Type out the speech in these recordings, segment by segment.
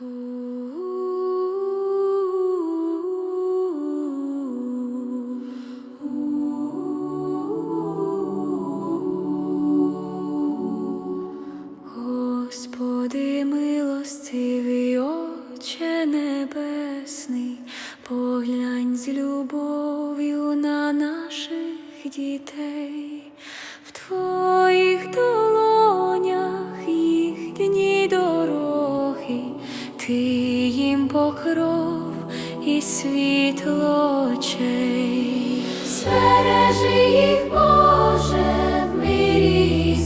Господи, милостивий, Отче Небесний, поглянь з любов'ю на наших дітей, в Твоїх долонях Ти їм покров і світло очей. Збережи їх, Боже, в мирі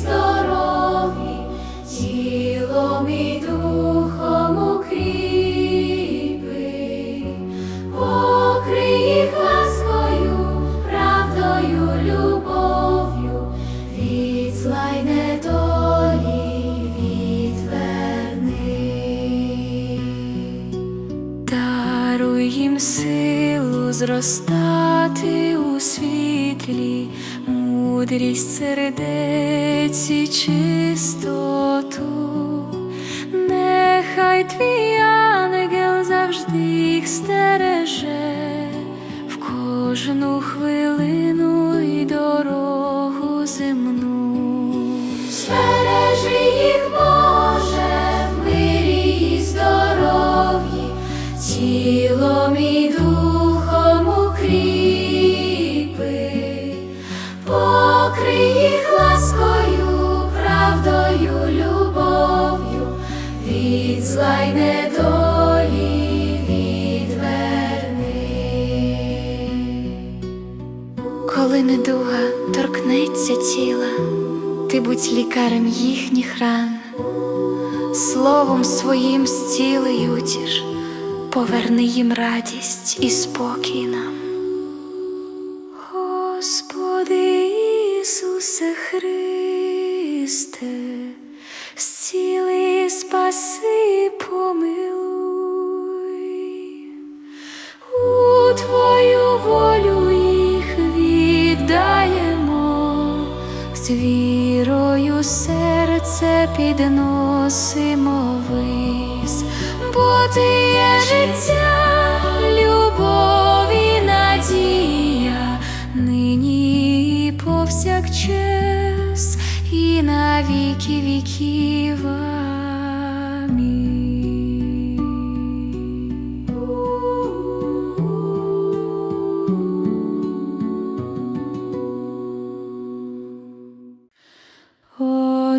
їм силу зростати у світлі, мудрість сердець і чистоту. Нехай твій ангел завжди їх стереже в кожну хвилину і дорогу земну. Збережи їх, Боже, в мирі й здоров'ї, тілом недуга торкнеться тіла, ти будь лікарем їхніх ран, словом своїм зціли й утіш, поверни їм радість і спокій нам. Господи Ісусе Христе, вірою серце підносимо вись, бо ти є життя,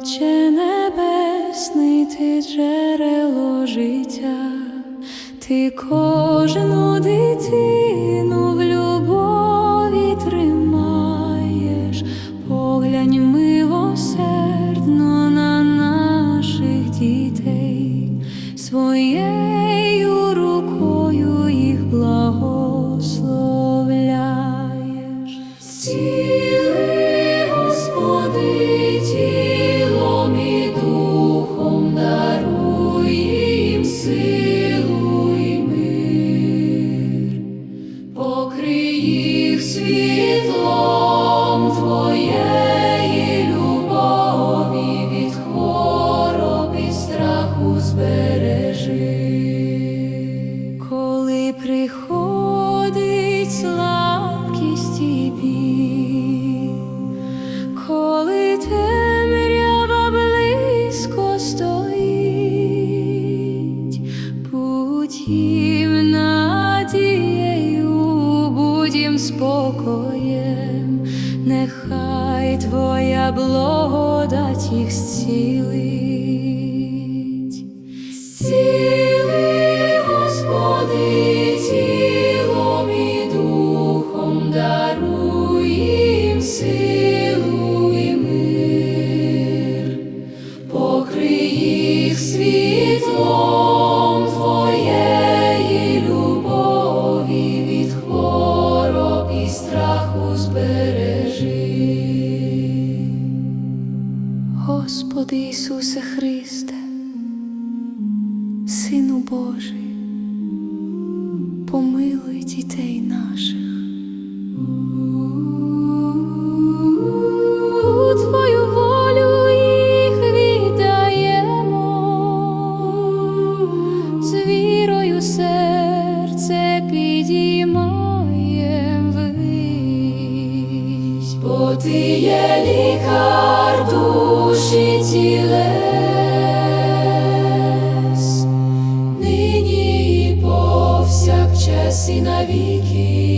Отче небесний, ти джерело життя, ти кожну дитину в любові тримаєш, поглянь милосердно на наших дітей, своєю їх світлом Твоєї любові від хвороб і страху збережи. Спокоєм, нехай твоя благодать їх зцілить. Збережи. Господи Ісусе Христе, Сину Божий, помилуй дітей наших. Бо ти є лікар душі тілес, нині і повсякчас і навіки.